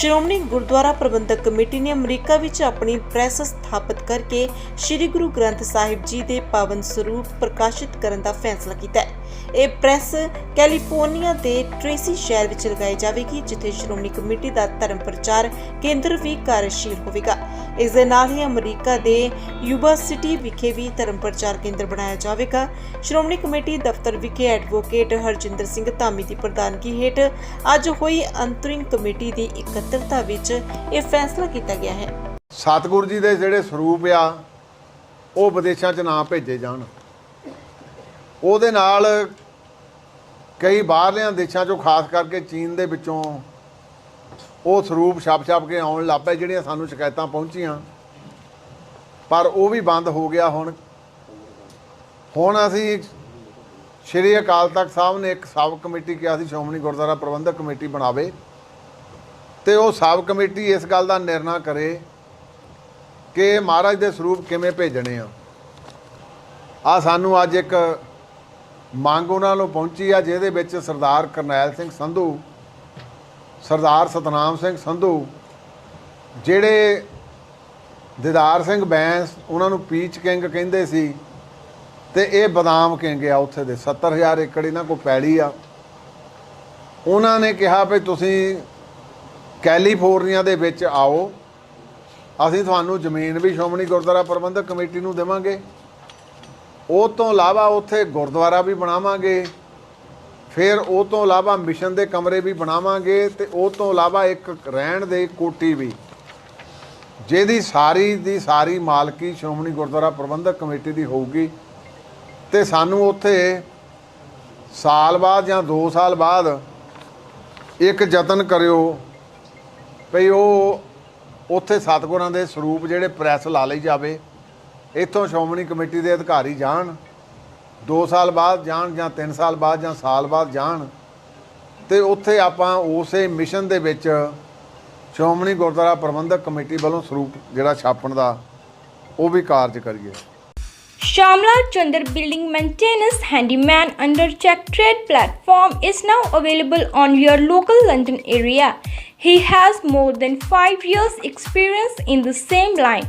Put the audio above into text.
ਸ਼੍ਰੋਮਣੀ ਗੁਰਦੁਆਰਾ ਪ੍ਰਬੰਧਕ committee ਨੇ America ਵਿੱਚ ਆਪਣੀ ਪ੍ਰੈਸ ਸਥਾਪਿਤ ਕਰਕੇ ਸ੍ਰੀ ਗੁਰੂ ਗ੍ਰੰਥ ਸਾਹਿਬ ਜੀ ਦੇ ਪਾਵਨ ਸਰੂਪ ਪ੍ਰਕਾਸ਼ਿਤ ਕਰਨ ਦਾ ਫੈਸਲਾ ਕੀਤਾ ਹੈ। ਇਹ ਪ੍ਰੈਸ ਕੈਲੀਫੋਰਨੀਆ ਦੇ ਟ੍ਰੇਸੀ ਸ਼ਹਿਰ ਵਿੱਚ ਲਗਾਈ ਜਾਵੇਗੀ, ਜਿੱਥੇ ਸ਼੍ਰੋਮਣੀ ਕਮੇਟੀ ਦਾ ਧਰਮ ਪ੍ਰਚਾਰ ਕੇਂਦਰ ਵੀ ਕਾਰਜਸ਼ੀਲ ਹੋਵੇਗਾ। ਇਸ ਦੇ ਨਾਲ ਹੀ ਅਮਰੀਕਾ ਦੇ ਯੂਬਾ ਸਿਟੀ ਵਿਖੇ ਵੀ ਧਰਮ ਪ੍ਰਚਾਰ ਕੇਂਦਰ ਬਣਾਇਆ ਜਾਵੇਗਾ। ਸ਼੍ਰੋਮਣੀ ਕਮੇਟੀ ਦਫ਼ਤਰ ਵਿਖੇ ਐਡਵੋਕੇਟ ਹਰਜਿੰਦਰ ਸਿੰਘ ਧਾਮੀ ਦੀ ਪ੍ਰਧਾਨਗੀ ਹੇਠ ਅੱਜ ਹੋਈ ਅੰਤਰਿੰਗ ਕਮੇਟੀ ਦੀ ਇਕੱਤਰਤਾ ਵਿੱਚ ਇਹ ਫੈਸਲਾ ਕੀਤਾ ਗਿਆ ਹੈ। ਸਤਿਗੁਰੂ ਜੀ ਦੇ ਜਿਹੜੇ ਸਰੂਪ ਆ, ਉਹ ਵਿਦੇਸ਼ਾਂ 'ਚ ਨਾ ਭੇਜੇ ਜਾਣ। ਉਹਦੇ ਨਾਲ ਕਈ ਬਾਹਰਲਿਆਂ ਦੇਸ਼ਾਂ 'ਚੋਂ ਖਾਸ ਕਰਕੇ ਚੀਨ ਦੇ ਵਿੱਚੋਂ ਉਹ ਸਰੂਪ ਛਾਪ-ਛਾਪ ਕੇ ਆਉਣ ਲੱਗ ਪਏ, ਜਿਹੜੀਆਂ ਸਾਨੂੰ ਸ਼ਿਕਾਇਤਾਂ ਪਹੁੰਚੀਆਂ। ਪਰ ਉਹ ਵੀ ਬੰਦ ਹੋ ਗਿਆ ਹੁਣ। ਹੁਣ ਅਸੀਂ ਸ਼੍ਰੀ ਅਕਾਲ ਤਖਤ ਸਾਹਿਬ ਨੇ ਇੱਕ ਸਬ ਕਮੇਟੀ ਕਿਹਾ ਸੀ, ਸ਼੍ਰੋਮਣੀ ਗੁਰਦੁਆਰਾ ਪ੍ਰਬੰਧਕ ਕਮੇਟੀ ਬਣਾਵੇ ਤੇ ਉਹ ਸਬ ਕਮੇਟੀ ਇਸ ਗੱਲ ਦਾ ਨਿਰਣਾ ਕਰੇ ਕਿ ਮਹਾਰਾਜ ਦੇ ਸਰੂਪ ਕਿਵੇਂ ਭੇਜਣੇ ਆ। ਆ ਸਾਨੂੰ ਅੱਜ ਇੱਕ ਮੰਗ ਉਹਨਾਂ ਨੂੰ ਪਹੁੰਚੀ ਆ, ਜਿਹਦੇ ਵਿੱਚ ਸਰਦਾਰ ਕਰਨੈਲ ਸਿੰਘ ਸੰਧੂ, ਸਰਦਾਰ ਸਤਨਾਮ ਸਿੰਘ ਸੰਧੂ, ਜਿਹੜੇ ਦਿਦਾਰ ਸਿੰਘ ਬੈਂਸ, ਉਹਨਾਂ ਨੂੰ ਪੀਚ ਕਿੰਗ ਕਹਿੰਦੇ ਸੀ ਤੇ ਇਹ ਬਦਾਮ ਕਿੰਗ ਆ ਉੱਥੇ ਦੇ 70000 ਏਕੜ ਇਹਨਾਂ ਕੋਲ ਪੈਲੀ ਆ। ਉਹਨਾਂ ਨੇ ਕਿਹਾ ਵੀ ਤੁਸੀਂ ਕੈਲੀਫੋਰਨੀਆ ਦੇ ਵਿੱਚ ਆਓ, ਅਸੀਂ ਤੁਹਾਨੂੰ ਜ਼ਮੀਨ ਵੀ ਸ਼੍ਰੋਮਣੀ ਗੁਰਦੁਆਰਾ ਪ੍ਰਬੰਧਕ ਕਮੇਟੀ ਨੂੰ ਦੇਵਾਂਗੇ। ਉਹ ਤੋਂ ਇਲਾਵਾ ਉੱਥੇ ਗੁਰਦੁਆਰਾ ਵੀ ਬਣਾਵਾਂਗੇ, ਫਿਰ ਉਹ ਤੋਂ ਇਲਾਵਾ ਮਿਸ਼ਨ ਦੇ ਕਮਰੇ ਵੀ ਬਣਾਵਾਂਗੇ ਤੇ ਉਹ ਤੋਂ ਇਲਾਵਾ ਇੱਕ ਰਹਿਣ ਦੇ ਕੋਟੀ ਵੀ। ਜਿਹਦੀ ਸਾਰੀ ਦੀ ਸਾਰੀ ਮਾਲਕੀ ਸ਼੍ਰੋਮਣੀ ਗੁਰਦੁਆਰਾ ਪ੍ਰਬੰਧਕ ਕਮੇਟੀ ਦੀ ਹੋਊਗੀ ਤੇ ਸਾਨੂੰ ਉੱਥੇ ਸਾਲ ਬਾਅਦ ਜਾਂ 2 ਸਾਲ ਬਾਅਦ ਇੱਕ ਯਤਨ ਕਰਿਓ ਭਈ ਉਹ ਉੱਥੇ ਸਤਿਗੁਰਾਂ ਦੇ ਸਰੂਪ ਜਿਹੜੇ ਪ੍ਰੈਸ ਲਾ ਲਈ ਜਾਵੇ। ਇੱਥੋਂ ਸ਼੍ਰੋਮਣੀ ਕਮੇਟੀ ਦੇ ਅਧਿਕਾਰੀ ਜਾਣ 2 ਸਾਲ ਬਾਅਦ ਜਾਣ ਜਾਂ 3 ਸਾਲ ਬਾਅਦ ਜਾਂ ਸਾਲ ਬਾਅਦ ਜਾਣ ਤੇ ਉੱਥੇ ਆਪਾਂ ਉਸੇ ਮਿਸ਼ਨ ਦੇ ਵਿੱਚ ਸ਼੍ਰੋਮਣੀ ਗੁਰਦੁਆਰਾ ਪ੍ਰਬੰਧਕ ਕਮੇਟੀ ਵੱਲੋਂ ਸਰੂਪ ਜਿਹੜਾ ਛਾਪਣ ਦਾ ਉਹ ਵੀ ਕਾਰਜ ਕਰੀਏ Shamla Chandar Building Maintenance Handyman under Check Trade platform is now available on your local London area. He has more than 5 years experience in the same line.